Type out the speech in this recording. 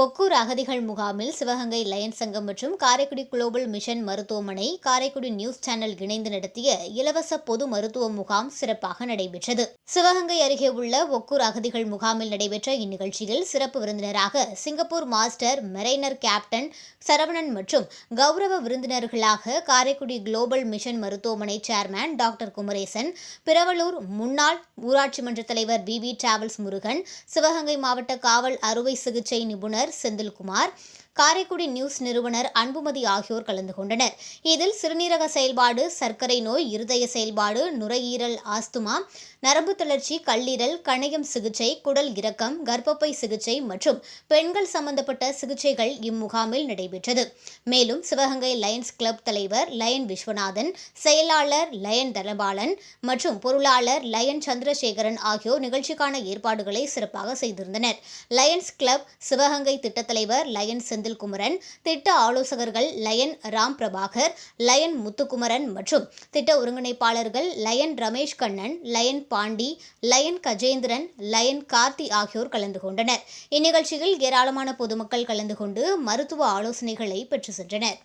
ஒக்கூர் அகதிகள் முகாமில் சிவகங்கை லயன்ஸ் சங்கம் மற்றும் காரைக்குடி குளோபல் மிஷன் மருத்துவமனை காரைக்குடி நியூஸ் சேனல் இணைந்து நடத்திய இலவச பொது மருத்துவ முகாம் சிறப்பாக நடைபெற்றது. சிவகங்கை அருகே உள்ள ஒக்கூர் அகதிகள் முகாமில் நடைபெற்ற இந்நிகழ்ச்சியில் சிறப்பு விருந்தினராக Singapore master mariner captain Saravanan மற்றும் கௌரவ விருந்தினர்களாக காரைக்குடி குளோபல் மிஷன் மருத்துவமனை சேர்மேன் டாக்டர் குமரேசன் பிரவலூர் முன்னாள் ஊராட்சி மன்ற தலைவர் P V travels Murugan Sivaganga மாவட்ட காவல் அறுவை சிகிச்சை நிபுணர் செந்தில்குமார் காரைக்குடி நியூஸ் நிறுவனர் அன்புமதி ஆகியோர் கலந்து கொண்டனர். இதில் சிறுநீரக செயல்பாடு சர்க்கரை நோய் இருதய செயல்பாடு நுரையீரல் ஆஸ்துமா நரம்பு தளர்ச்சி கல்லீரல் கணையம் சிகிச்சை குடல் இறக்கம் கர்ப்பப்பை சிகிச்சை மற்றும் பெண்கள் சம்பந்தப்பட்ட சிகிச்சைகள் இம்முகாமில் நடைபெற்றது. மேலும் சிவகங்கை லயன்ஸ் கிளப் தலைவர் லயன் விஸ்வநாதன் செயலாளர் லயன் தனபாலன் மற்றும் பொருளாளர் லயன் சந்திரசேகரன் ஆகியோர் நிகழ்ச்சிக்கான ஏற்பாடுகளை சிறப்பாக செய்திருந்தனர். லயன்ஸ் கிளப் சிவகங்கை திட்ட தலைவர் லயன் செந்தில்குமரன் திட்ட ஆலோசகர்கள் லயன் ராம் பிரபாகர் லயன் முத்துக்குமரன் மற்றும் திட்ட ஒருங்கிணைப்பாளர்கள் lion Ramesh Kannan lion Pandi lion Gajendran lion Karthi ஆகியோர் கலந்து கொண்டனர். இந்நிகழ்ச்சியில் ஏராளமான பொதுமக்கள் கலந்து கொண்டு மருத்துவ ஆலோசனைகளை பெற்று சென்றனர்.